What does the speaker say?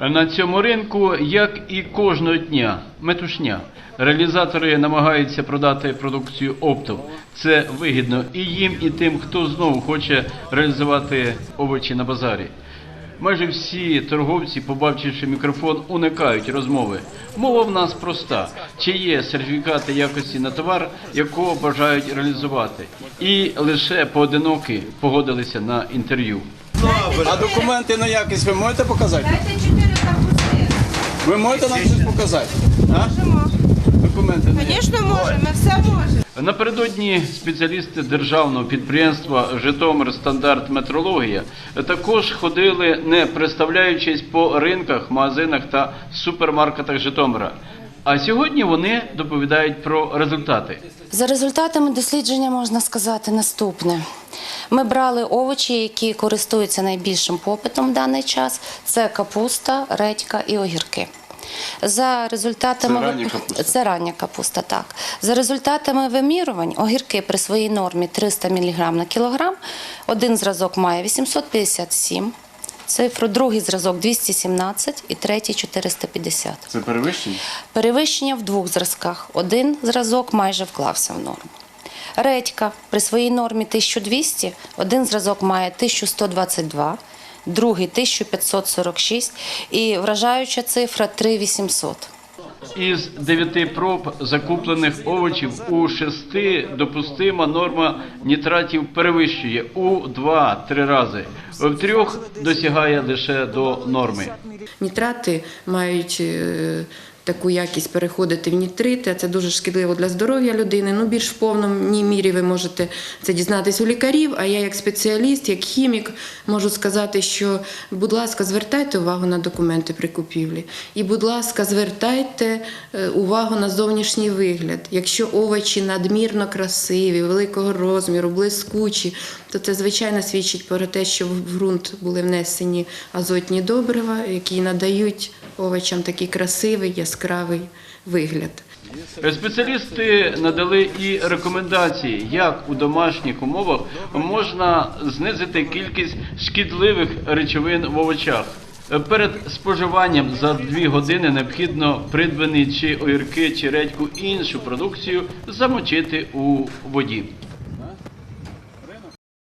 На цьому ринку, як і кожного дня, метушня. Реалізатори намагаються продати продукцію оптом. Це вигідно і їм, і тим, хто знову хоче реалізувати овочі на базарі. Майже всі торговці, побачивши мікрофон, уникають розмови. Мова в нас проста: чи є сертифікати якості на товар, якого бажають реалізувати, і лише поодинокі погодилися на інтерв'ю. А документи на якість ви можете показати? Ви можете нам щось показати? Можемо. Документи на. Звісно, можемо, ми все можемо. Напередодні спеціалісти державного підприємства Житомир Стандарт Метрологія також ходили, не представляючись по ринках, магазинах та супермаркетах Житомира. А сьогодні вони доповідають про результати. За результатами дослідження можна сказати наступне. Ми брали овочі, які користуються найбільшим попитом в даний час. Це капуста, редька і огірки. За результатами Це рання капуста? Це рання капуста, так. За результатами вимірювань, огірки при своїй нормі 300 мг на кілограм. Один зразок має 857 цифру, другий зразок 217 і третій 450. Це перевищення? Перевищення в двох зразках. Один зразок майже вклався в норму. Редька при своїй нормі 1200, один зразок має 1122, другий 1546 і вражаюча цифра 3800. Із дев'яти проб закуплених овочів у шести допустима норма нітратів перевищує у 2-3 рази. В трьох досягає лише до норми. Нітрати мають е, таку якість переходити в нітрити, а це дуже шкідливо для здоров'я людини. Ну, більш в повній мірі ви можете це дізнатись у лікарів. А я, як спеціаліст, як хімік, можу сказати, що, будь ласка, звертайте увагу на документи при купівлі. І, будь ласка, звертайте е, увагу на зовнішній вигляд. Якщо овочі надмірно красиві, великого розміру, блискучі, то це звичайно свідчить про те, що в ґрунт були внесені азотні добрива, які надають овочам такий красивий, яскравий вигляд. Спеціалісти надали і рекомендації, як у домашніх умовах можна знизити кількість шкідливих речовин в овочах. Перед споживанням за 2 години необхідно придбані чи огірки, чи редьку іншу продукцію замочити у воді.